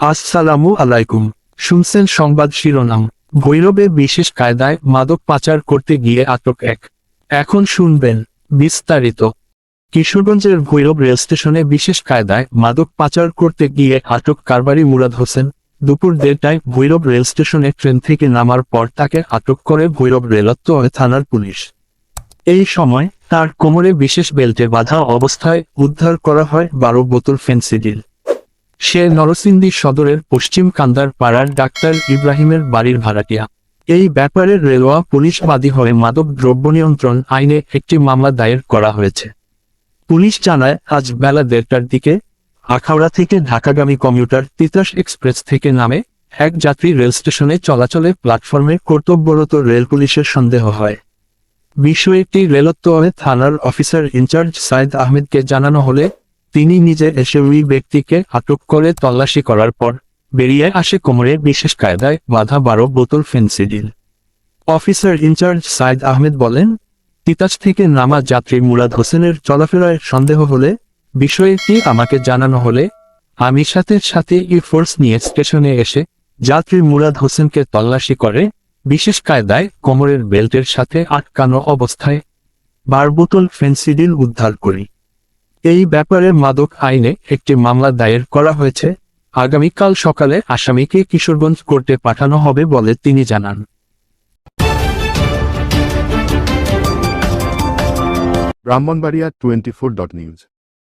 আসসালামু আলাইকুম। শুনছেন সংবাদ শিরোনাম। ভৈরবে বিশেষ কায়দায় মাদক পাচার করতে গিয়ে আটক এক। এখন শুনবেন বিস্তারিত। কিশোরগঞ্জের ভৈরব রেল স্টেশনে বিশেষ কায়দায় মাদক পাচার করতে গিয়ে আটক কারবারি মুরাদ হোসেন। দুপুর দেড়টায় ভৈরব রেল স্টেশনে ট্রেন থেকে নামার পর তাকে আটক করে ভৈরব রেলত্ব থানার পুলিশ। এই সময় তার কোমরে বিশেষ বেল্টে বাঁধা অবস্থায় উদ্ধার করা হয় বারো বোতল ফেন্সিডিল। সে নরসিংদী সদরের পশ্চিম কান্দার পাড়ার ডাক্তার ইব্রাহিমের বাড়ির ভাড়াটিয়া। এই ব্যাপারে রেলওয়া পুলিশ বাদী হয়ে মাদক দ্রব্য নিয়ন্ত্রণ আইনে একটি মামলা দায়ের করা হয়েছে। পুলিশ জানায়, আজ বেলা দেড়টার দিকে আখাউড়া থেকে ঢাকাগামী কমিউটার তিতাস এক্সপ্রেস থেকে নামে এক যাত্রী রেল স্টেশনে চলাচলে প্ল্যাটফর্মে কর্তব্যরত রেল পুলিশের সন্দেহ হয়। বিষয়টি রেলত্তয়ে থানার অফিসার ইনচার্জ সাইদ আহমেদকে জানানো হলে তিনি নিজে এসে ওই ব্যক্তিকে আটক করে তল্লাশি করার পর বেরিয়ে আসে কোমরে বিশেষ কায়দায় বাধা বারো বোতল Phensedyl. Officer incharge Saeed Ahmed বলেন, তিতাস থেকে নামা যাত্রী মুরাদ হোসেনের চলাফেরায় সন্দেহ হলে বিষয়টি আমাকে জানানো হলে, আমি সাথে সাথে ই ফোর্স নিয়ে স্টেশনে এসে যাত্রী মুরাদ হোসেনকে তল্লাশি করে, বিশেষ কায়দায় কোমরের বেল্টের সাথে আটকানো অবস্থায় বার বোতল ফেন্সিডিল উদ্ধার করি। এই ব্যাপারে মাদক আইনে একটি মামলা দায়ের করা হয়েছে। আগামীকাল সকালে আসামিকে কিশোরগঞ্জ কোর্টে পাঠানো হবে বলে তিনি জানান। Brahmanbaria twenty four dot news.